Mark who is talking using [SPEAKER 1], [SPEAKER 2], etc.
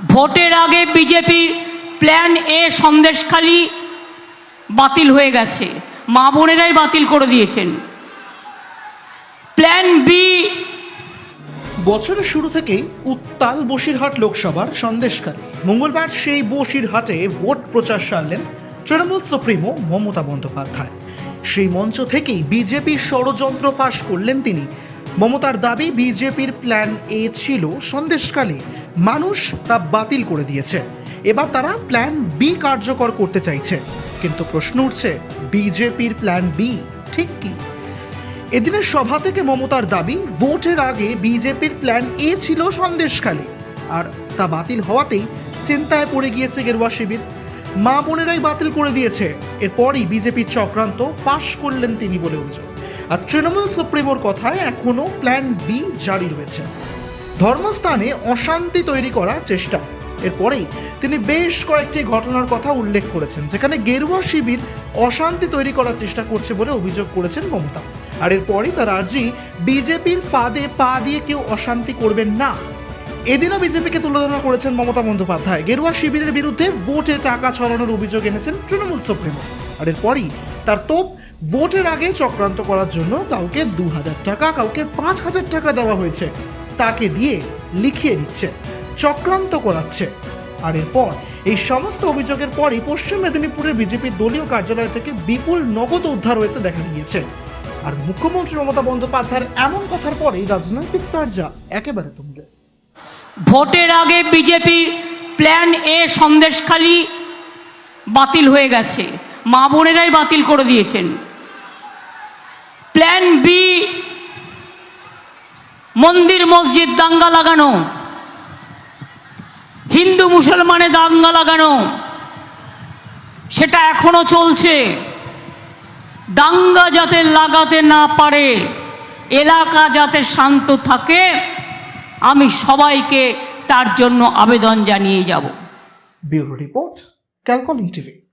[SPEAKER 1] ভোটের আগে বিজেপির প্ল্যান এ সন্দেশখালি বাতিল হয়ে গেছে। মা বোনেরাই বাতিল করে দিয়েছেন। প্ল্যান বি
[SPEAKER 2] বছরের শুরু থেকেই উত্তাল বসিরহাট লোকসভার সন্দেশকারী মঙ্গলবার সেই বসিরহাটে ভোট প্রচার সারলেন তৃণমূল সুপ্রিমো মমতা বন্দ্যোপাধ্যায়। সেই মঞ্চ থেকেই বিজেপির ষড়যন্ত্র ফাঁস করলেন তিনি। মমতার দাবি বিজেপির প্ল্যান এ ছিল সন্দেশকালে মানুষ তা বাতিল করে দিয়েছে। এবার তারা প্ল্যান বি কার্যকর করতে চাইছে। কিন্তু প্রশ্ন উঠছে, বিজেপির প্ল্যান বি ঠিক কি? এদিনের সভা থেকে মমতার দাবি, ভোটের আগে বিজেপির প্ল্যান এ ছিল সন্দেশখালী আর তা বাতিল হওয়াতেই চিন্তায় পড়ে গিয়েছে গেরুয়া শিবির। মা বোনেরাই বাতিল করে দিয়েছে। এরপরই বিজেপির চক্রান্ত ফাঁস করলেন তিনি বলে অভিযোগ। আর তৃণমূল সুপ্রিমোর কথায় এখনও প্ল্যান বি জারি রয়েছে। ধর্মস্থানে অশান্তি তৈরি করার চেষ্টা। এরপরেই তিনি বেশ কয়েকটি ঘটনার কথা উল্লেখ করেছেন, যেখানে গেরুয়া শিবির অশান্তি তৈরি করার চেষ্টা করছে বলে অভিযোগ করেছেন মমতা। আর এরপরই তার আর্জি, বিজেপির ফাঁদে পা দিয়ে কেউ অশান্তি করবেন না। এদিনও বিজেপিকে তুলনা করেছেন মমতা বন্দ্যোপাধ্যায়। গেরুয়া শিবিরের বিরুদ্ধে ভোটে টাকা ছড়ানোর অভিযোগ এনেছেন তৃণমূল সুপ্রিমো। আর এরপরই তার তোপ ভোটের আগে চক্রান্ত করার জন্য কাউকে দু হাজার টাকা, কাউকে পাঁচ হাজার টাকা দেওয়া হয়েছে। তাকে দিয়ে লিখিয়ে দিচ্ছে, চক্রান্ত করাচ্ছে। আর এরপর এই সমস্ত অভিযোগের পরই পশ্চিম মেদিনীপুরের বিজেপির দলীয় কার্যালয় থেকে বিপুল নগদ উদ্ধার হতে দেখা গিয়েছে। আর মুখ্যমন্ত্রী মমতা বন্দ্যোপাধ্যায়ের এমন কথার পরেই রাজনৈতিক চর্চা একেবারে তুঙ্গে।
[SPEAKER 1] ভোটের আগে বিজেপির প্ল্যান এ সন্দেশখালি বাতিল হয়ে গেছে। মা বোনেরাই বাতিল করে দিয়েছেন। প্ল্যান বি মন্দির, মসজিদ দাঙ্গা লাগানো। হিন্দু, মুসলমানে দাঙ্গা লাগানো। সেটা এখনও চলছে। দাঙ্গা যাতে লাগাতে না পারে, এলাকা যাতে শান্ত থাকে, আমি সবাইকে তার জন্য আবেদন জানিয়ে যাব।
[SPEAKER 2] ব্যুরো রিপোর্ট ক্যালকলিং টিভি।